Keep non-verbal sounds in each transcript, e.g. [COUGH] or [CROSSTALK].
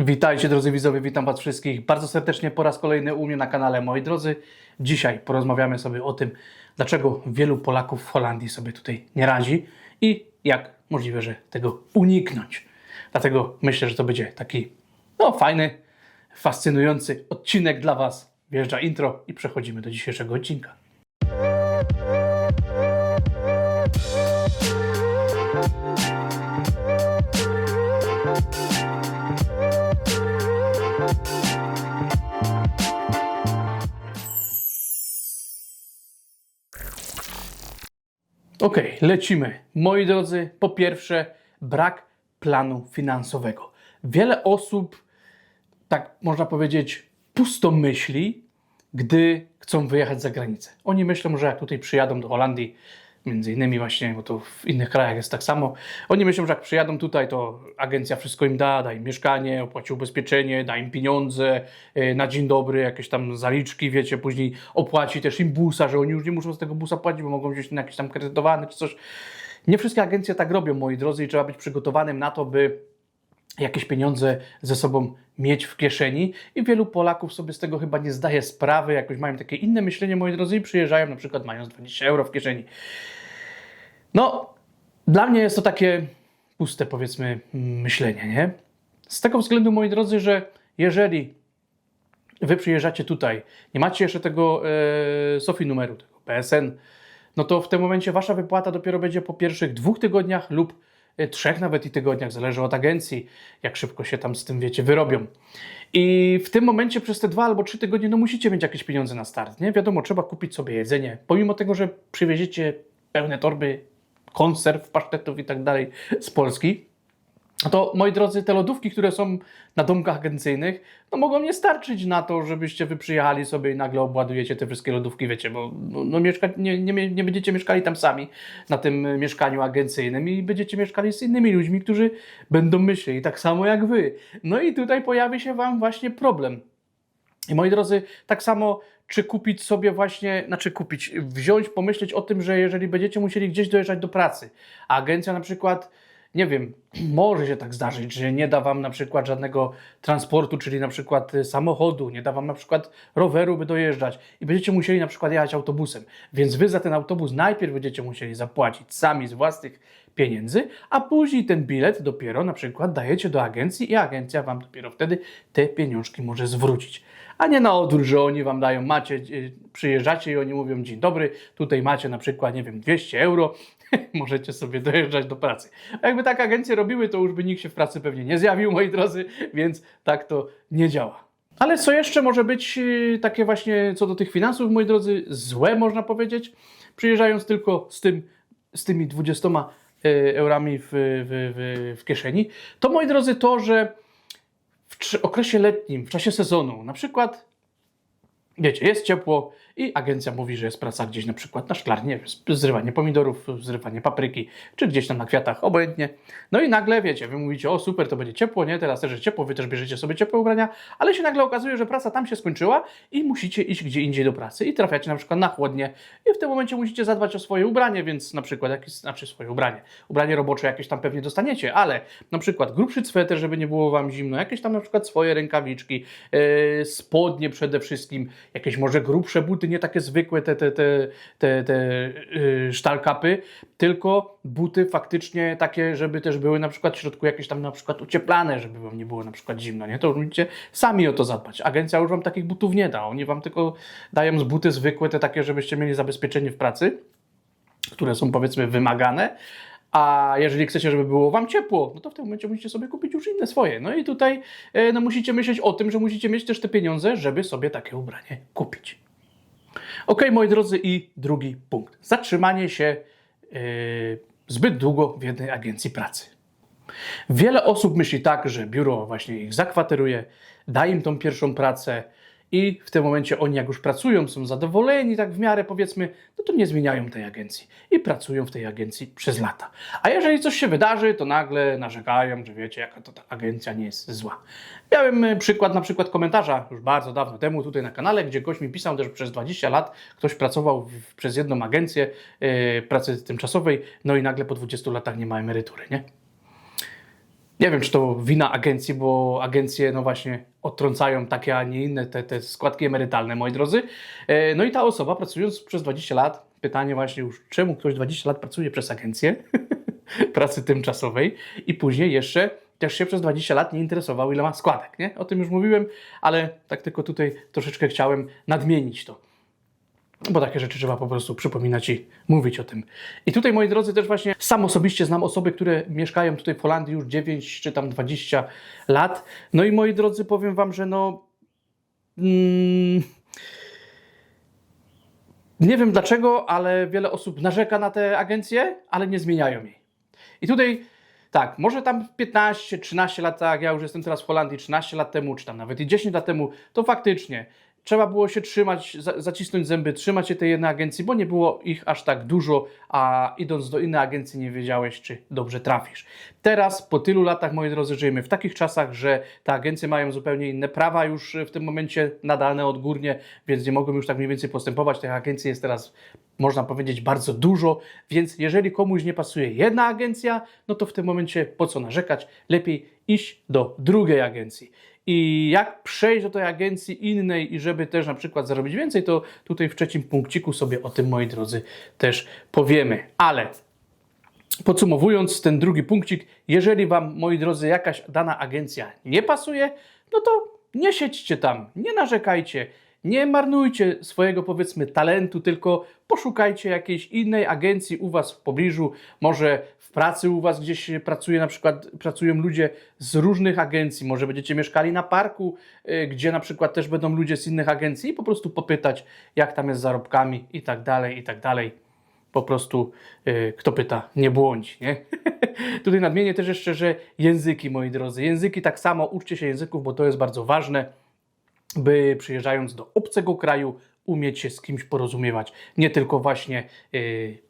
Witajcie drodzy widzowie, witam Was wszystkich bardzo serdecznie po raz kolejny u mnie na kanale. Moi drodzy, dzisiaj porozmawiamy sobie o tym, dlaczego wielu Polaków w Holandii sobie tutaj nie radzi i jak możliwe, że tego uniknąć. Dlatego myślę, że to będzie taki no, fajny, fascynujący odcinek dla Was. Wjeżdża intro i przechodzimy do dzisiejszego odcinka. Okej, lecimy. Moi drodzy, po pierwsze, brak planu finansowego. Wiele osób, tak można powiedzieć, pusto myśli, gdy chcą wyjechać za granicę. Oni myślą, że jak tutaj przyjadą do Holandii, między innymi właśnie, bo to w innych krajach jest tak samo, oni myślą, że jak przyjadą tutaj, to agencja wszystko im da, da im mieszkanie, opłaci ubezpieczenie, da im pieniądze yy, na dzień dobry, jakieś tam zaliczki, wiecie, później opłaci też im busa, że oni już nie muszą z tego busa płacić, bo mogą wziąć na jakiś tam kredytowany czy coś. Nie wszystkie agencje tak robią, moi drodzy, i trzeba być przygotowanym na to, by jakieś pieniądze ze sobą mieć w kieszeni i wielu Polaków sobie z tego chyba nie zdaje sprawy, jakoś mają takie inne myślenie, moi drodzy, i przyjeżdżają na przykład mając 20 euro w kieszeni. No, dla mnie jest to takie puste, powiedzmy, myślenie, nie? Z tego względu, moi drodzy, że jeżeli wy przyjeżdżacie tutaj, nie macie jeszcze tego e, SOFI numeru, tego PSN, no to w tym momencie wasza wypłata dopiero będzie po pierwszych dwóch tygodniach lub e, trzech nawet i tygodniach, zależy od agencji, jak szybko się tam z tym, wiecie, wyrobią. I w tym momencie przez te dwa albo trzy tygodnie, no musicie mieć jakieś pieniądze na start, nie? Wiadomo, trzeba kupić sobie jedzenie. Pomimo tego, że przywieziecie pełne torby konserw, pasztetów i tak dalej z Polski, to moi drodzy, te lodówki, które są na domkach agencyjnych, no mogą nie starczyć na to, żebyście wy przyjechali sobie i nagle obładujecie te wszystkie lodówki, wiecie, bo no, no mieszka, nie, nie, nie będziecie mieszkali tam sami na tym y, mieszkaniu agencyjnym i będziecie mieszkali z innymi ludźmi, którzy będą myśleli tak samo jak wy. No i tutaj pojawi się wam właśnie problem. I moi drodzy, tak samo czy kupić sobie właśnie, znaczy kupić, wziąć, pomyśleć o tym, że jeżeli będziecie musieli gdzieś dojeżdżać do pracy, a agencja na przykład, nie wiem, [CLEARS THROAT] może się tak zdarzyć, że nie da wam na przykład żadnego transportu, czyli na przykład y, samochodu, nie da wam na przykład roweru, by dojeżdżać i będziecie musieli na przykład jechać autobusem, więc wy za ten autobus najpierw będziecie musieli zapłacić sami z własnych pieniędzy, a później ten bilet dopiero na przykład dajecie do agencji i agencja wam dopiero wtedy te pieniążki może zwrócić. A nie na odwrót, że oni wam dają, macie, y, przyjeżdżacie i oni mówią, dzień dobry, tutaj macie na przykład, nie wiem, 200 euro, [LAUGHS] możecie sobie dojeżdżać do pracy. A jakby tak agencje robiły, to już by nikt się w pracy pewnie nie zjawił, moi drodzy, więc tak to nie działa. Ale co jeszcze może być y, takie właśnie co do tych finansów, moi drodzy, złe można powiedzieć, przyjeżdżając tylko z, tym, z tymi 20 y, eurami w, w, w, w kieszeni, to moi drodzy to, że w okresie letnim, w czasie sezonu, na przykład, wiecie, jest ciepło i agencja mówi, że jest praca gdzieś na przykład na szklarni, nie wiem, zrywanie pomidorów, zrywanie papryki, czy gdzieś tam na kwiatach, obojętnie. No i nagle, wiecie, wy mówicie, o super, to będzie ciepło, nie, teraz też jest ciepło, wy też bierzecie sobie ciepłe ubrania, ale się nagle okazuje, że praca tam się skończyła i musicie iść gdzie indziej do pracy i trafiacie na przykład na chłodnie i w tym momencie musicie zadbać o swoje ubranie, więc na przykład jakieś, znaczy swoje ubranie, ubranie robocze jakieś tam pewnie dostaniecie, ale na przykład grubszy sweter, żeby nie było wam zimno, jakieś tam na przykład swoje rękawiczki, yy, spodnie przede wszystkim, jakieś może grubsze buty, nie takie zwykłe te, te, te, te, te yy, sztalkapy, tylko buty faktycznie takie, żeby też były na przykład w środku jakieś tam na przykład ucieplane, żeby wam nie było na przykład zimno, nie? To musicie sami o to zadbać. Agencja już wam takich butów nie da, oni wam tylko dają z buty zwykłe, te takie, żebyście mieli zabezpieczenie w pracy, które są powiedzmy wymagane, a jeżeli chcecie, żeby było Wam ciepło, no to w tym momencie musicie sobie kupić już inne swoje. No i tutaj e, no, musicie myśleć o tym, że musicie mieć też te pieniądze, żeby sobie takie ubranie kupić. Ok, moi drodzy, i drugi punkt. Zatrzymanie się e, zbyt długo w jednej agencji pracy. Wiele osób myśli tak, że biuro właśnie ich zakwateruje, da im tą pierwszą pracę i w tym momencie oni jak już pracują, są zadowoleni tak w miarę powiedzmy, no to nie zmieniają tej agencji i pracują w tej agencji przez lata. A jeżeli coś się wydarzy, to nagle narzekają, że wiecie, jaka to ta agencja nie jest zła. Miałem e, przykład na przykład komentarza już bardzo dawno temu tutaj na kanale, gdzie gość mi pisał że przez 20 lat, ktoś pracował w, przez jedną agencję e, pracy tymczasowej, no i nagle po 20 latach nie ma emerytury, nie? Nie wiem, czy to wina agencji, bo agencje, no właśnie, odtrącają takie, a nie inne te, te składki emerytalne, moi drodzy. E, No i ta osoba, pracując przez 20 lat, pytanie właśnie już, czemu ktoś 20 lat pracuje przez agencję [LAUGHS] pracy tymczasowej i później jeszcze też się przez 20 lat nie interesował, ile ma składek, nie? O tym już mówiłem, ale tak tylko tutaj troszeczkę chciałem nadmienić to. Bo takie rzeczy trzeba po prostu przypominać i mówić o tym. I tutaj, moi drodzy, też właśnie sam osobiście znam osoby, które mieszkają tutaj w Holandii już 9 czy tam 20 lat. No i moi drodzy, powiem Wam, że no. Mm, nie wiem dlaczego, ale wiele osób narzeka na te agencje, ale nie zmieniają jej. I tutaj tak, może tam 15, 13 lat, tak, ja już jestem teraz w Holandii 13 lat temu, czy tam nawet i 10 lat temu, to faktycznie trzeba było się trzymać, za, zacisnąć zęby, trzymać się tej jednej agencji, bo nie było ich aż tak dużo, a idąc do innej agencji nie wiedziałeś, czy dobrze trafisz. Teraz, po tylu latach, moi drodzy, żyjemy w takich czasach, że te agencje mają zupełnie inne prawa już w tym momencie nadane odgórnie, więc nie mogą już tak mniej więcej postępować. Tych agencji jest teraz, można powiedzieć, bardzo dużo, więc jeżeli komuś nie pasuje jedna agencja, no to w tym momencie po co narzekać? Lepiej iść do drugiej agencji. I jak przejść do tej agencji innej i żeby też na przykład zarobić więcej, to tutaj w trzecim punkciku sobie o tym, moi drodzy, też powiemy. Ale podsumowując ten drugi punkcik, jeżeli Wam, moi drodzy, jakaś dana agencja nie pasuje, no to nie siedźcie tam, nie narzekajcie, nie marnujcie swojego, powiedzmy, talentu, tylko poszukajcie jakiejś innej agencji u Was w pobliżu, może pracy u Was gdzieś pracuje, na przykład pracują ludzie z różnych agencji, może będziecie mieszkali na parku, y, gdzie na przykład też będą ludzie z innych agencji i po prostu popytać, jak tam jest z zarobkami i tak dalej, i tak dalej po prostu y, kto pyta, nie błądzi. Nie? [LAUGHS] Tutaj nadmienię też jeszcze, że języki, moi drodzy, języki tak samo, uczcie się języków, bo to jest bardzo ważne, by przyjeżdżając do obcego kraju umieć się z kimś porozumiewać. Nie tylko właśnie, y,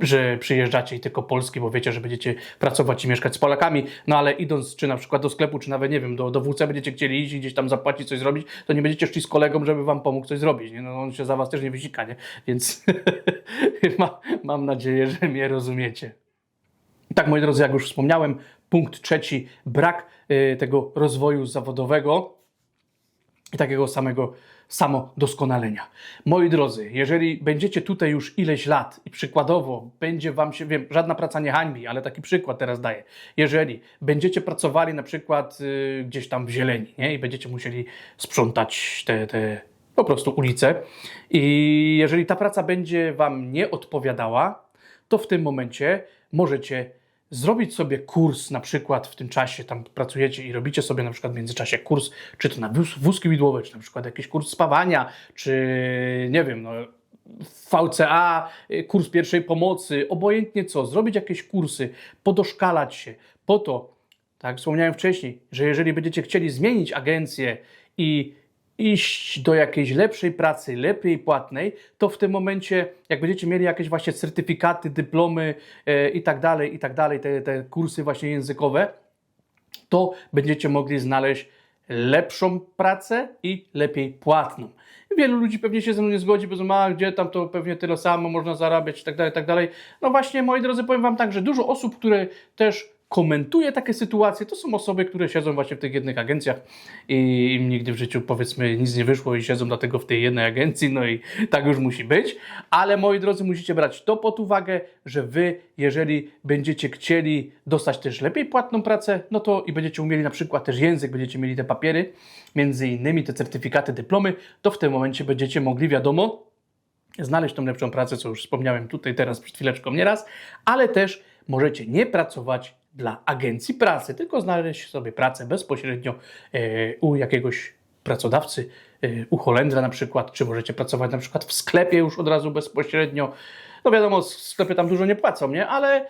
że przyjeżdżacie i tylko polski, bo wiecie, że będziecie pracować i mieszkać z Polakami, no ale idąc czy na przykład do sklepu, czy nawet nie wiem, do, do WC będziecie chcieli iść i gdzieś tam zapłacić, coś zrobić, to nie będziecie szli z kolegą, żeby wam pomógł coś zrobić. Nie? No on się za was też nie wysika, nie? Więc [LAUGHS] ma, mam nadzieję, że mnie rozumiecie. Tak, moi drodzy, jak już wspomniałem, punkt trzeci, brak y, tego rozwoju zawodowego i takiego samego samodoskonalenia. Moi drodzy, jeżeli będziecie tutaj już ileś lat i przykładowo będzie wam się, wiem, żadna praca nie hańbi, ale taki przykład teraz daję. Jeżeli będziecie pracowali na przykład y, gdzieś tam w zieleni nie? i będziecie musieli sprzątać te, te po prostu ulice i jeżeli ta praca będzie wam nie odpowiadała, to w tym momencie możecie zrobić sobie kurs, na przykład w tym czasie tam pracujecie i robicie sobie na przykład w międzyczasie kurs, czy to na wóz, wózki widłowe, czy na przykład jakiś kurs spawania, czy nie wiem, no, VCA, kurs pierwszej pomocy, obojętnie co, zrobić jakieś kursy, podoszkalać się po to, tak wspomniałem wcześniej, że jeżeli będziecie chcieli zmienić agencję i iść do jakiejś lepszej pracy, lepiej płatnej, to w tym momencie, jak będziecie mieli jakieś właśnie certyfikaty, dyplomy e, i tak dalej, i tak dalej, te, kursy właśnie językowe, to będziecie mogli znaleźć lepszą pracę i lepiej płatną. Wielu ludzi pewnie się ze mną nie zgodzi, bo a gdzie tam to pewnie tyle samo można zarabiać i tak dalej, tak dalej. No właśnie, moi drodzy, powiem Wam tak, że dużo osób, które też komentuje takie sytuacje, to są osoby, które siedzą właśnie w tych jednych agencjach i im nigdy w życiu powiedzmy nic nie wyszło i siedzą dlatego w tej jednej agencji, no i tak już musi być. Ale moi drodzy, musicie brać to pod uwagę, że Wy, jeżeli będziecie chcieli dostać też lepiej płatną pracę, no to i będziecie umieli na przykład też język, będziecie mieli te papiery, między innymi te certyfikaty, dyplomy, to w tym momencie będziecie mogli, wiadomo, znaleźć tą lepszą pracę, co już wspomniałem tutaj teraz przed chwileczką nieraz, ale też możecie nie pracować dla agencji pracy, tylko znaleźć sobie pracę bezpośrednio e, u jakiegoś pracodawcy, e, u Holendra na przykład, czy możecie pracować na przykład w sklepie już od razu bezpośrednio. No wiadomo, w sklepie tam dużo nie płacą, nie? Ale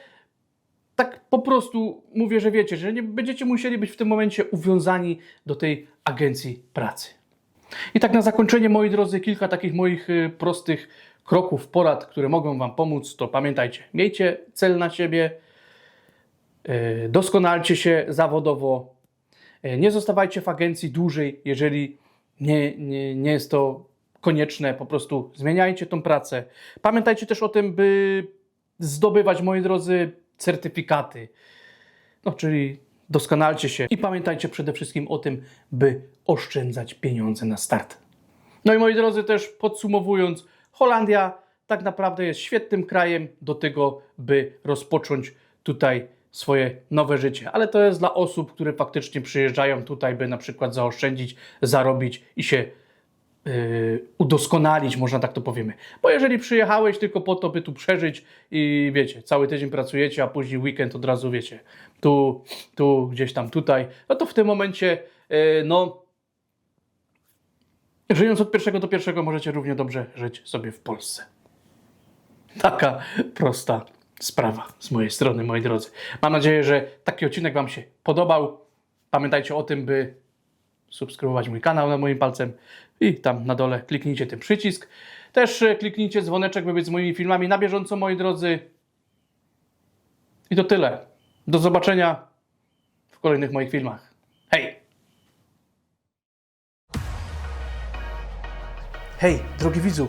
tak po prostu mówię, że wiecie, że nie będziecie musieli być w tym momencie uwiązani do tej agencji pracy. I tak na zakończenie, moi drodzy, kilka takich moich y, prostych kroków, porad, które mogą Wam pomóc, to pamiętajcie, miejcie cel na siebie, doskonalcie się zawodowo, y, nie zostawajcie w agencji dłużej, jeżeli nie, nie, nie jest to konieczne, po prostu zmieniajcie tą pracę. Pamiętajcie też o tym, by zdobywać, moi drodzy, certyfikaty. No, czyli doskonalcie się i pamiętajcie przede wszystkim o tym, by oszczędzać pieniądze na start. No i moi drodzy, też podsumowując, Holandia tak naprawdę jest świetnym krajem do tego, by rozpocząć tutaj swoje nowe życie. Ale to jest dla osób, które faktycznie przyjeżdżają tutaj, by na przykład zaoszczędzić, zarobić i się yy, udoskonalić, można tak to powiemy. Bo jeżeli przyjechałeś tylko po to, by tu przeżyć i wiecie, cały tydzień pracujecie, a później weekend od razu wiecie, tu, tu, gdzieś tam, tutaj, no to w tym momencie, yy, no, żyjąc od pierwszego do pierwszego, możecie równie dobrze żyć sobie w Polsce. Taka prosta sprawa z mojej strony, moi drodzy. Mam nadzieję, że taki odcinek Wam się podobał. Pamiętajcie o tym, by subskrybować mój kanał na moim palcem i tam na dole kliknijcie ten przycisk. Też e, kliknijcie dzwoneczek, by być z moimi filmami na bieżąco, moi drodzy. I to tyle. Do zobaczenia w kolejnych moich filmach. Hej! Hej, drogi widzu,